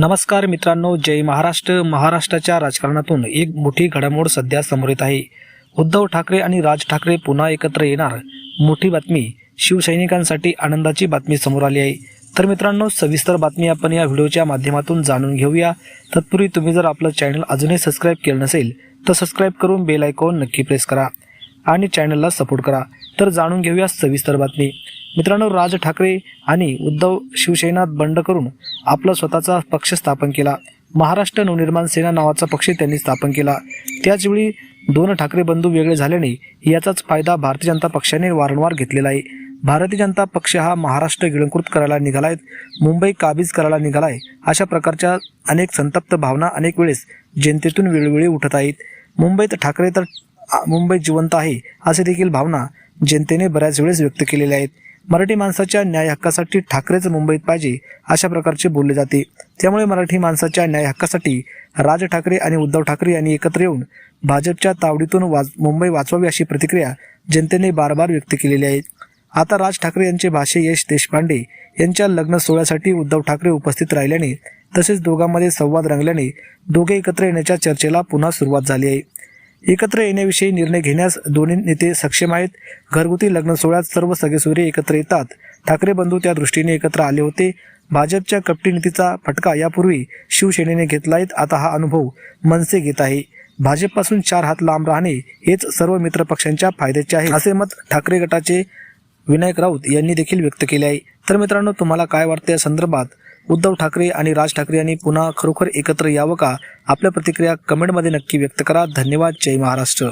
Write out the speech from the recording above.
नमस्कार मित्रांनो जय महाराष्ट्र. महाराष्ट्राच्या राजकारणातून एक मोठी घडामोड सध्या समोर येत आहे. उद्धव ठाकरे आणि राज ठाकरे पुन्हा एकत्र येणार. मोठी बातमी शिवसैनिकांसाठी आनंदाची बातमी समोर आली आहे. तर मित्रांनो सविस्तर बातमी आपण या व्हिडिओच्या माध्यमातून जाणून घेऊया. तत्पूर्वी तुम्ही जर आपलं चॅनल अजूनही सबस्क्राईब केलं नसेल तर सबस्क्राईब करून बेल आयकॉन नक्की प्रेस करा आणि चॅनलला सपोर्ट करा. तर जाणून घेऊया सविस्तर बातमी. मित्रांनो राज ठाकरे आणि उद्धव शिवसेनात बंड करून आपला स्वतःचा पक्ष स्थापन केला. महाराष्ट्र नवनिर्माण सेना नावाचा पक्ष त्यांनी स्थापन केला. त्याचवेळी दोन ठाकरे बंधू वेगळे झाल्याने याचाच फायदा भारतीय जनता पक्षाने वारंवार घेतलेला आहे. भारतीय जनता पक्ष हा महाराष्ट्र गिळंकृत करायला निघालाय मुंबई काबीज करायला निघालाय अशा प्रकारच्या अनेक संतप्त भावना अनेक वेळेस जनतेतून वेळोवेळी उठत आहेत. मुंबईत ठाकरे तर मुंबई जिवंत आहे असे देखील भावना जनतेने बऱ्याच वेळेस व्यक्त केलेल्या आहेत. मराठी माणसाच्या न्याय हक्कासाठी ठाकरेच मुंबईत पाहिजे अशा प्रकारचे बोलले जाते. त्यामुळे मराठी माणसाच्या न्याय हक्कासाठी राज ठाकरे आणि उद्धव ठाकरे यांनी एकत्र येऊन भाजपच्या तावडीतून वाच मुंबई वाचवावी अशी प्रतिक्रिया जनतेने बार बार व्यक्त केलेली आहे. आता राज ठाकरे यांचे भाषे यश देशपांडे यांच्या लग्न सोहळ्यासाठी उद्धव ठाकरे उपस्थित राहिल्याने तसेच दोघांमध्ये संवाद रंगल्याने दोघे एकत्र येण्याच्या चर्चेला पुन्हा सुरुवात झाली आहे. एकत्र येण्याविषयी निर्णय घेण्यास दोन्ही नेते सक्षम आहेत. घरगुती लग्न सोहळ्यात सर्व सगेसुरे एकत्र येतात. ठाकरे बंधू त्या दृष्टीने एकत्र आले होते. भाजपच्या कपटी नीतीचा फटका यापूर्वी शिवसेनेने घेतलाय आता हा अनुभव मनसे घेत आहे. भाजपपासून चार हात लांब राहणे हेच सर्व मित्रपक्षांच्या फायद्याचे आहे. असे मत ठाकरे गटाचे विनायक राऊत यांनी देखील व्यक्त केले आहे. तर मित्रांनो तुम्हाला काय वाटतं या संदर्भात? उद्धव ठाकरे आणि राज ठाकरे यांनी पुन्हा खरोखर एकत्र यावं का? आपल्या प्रतिक्रिया कमेंटमध्ये नक्की व्यक्त करा. धन्यवाद. जय महाराष्ट्र.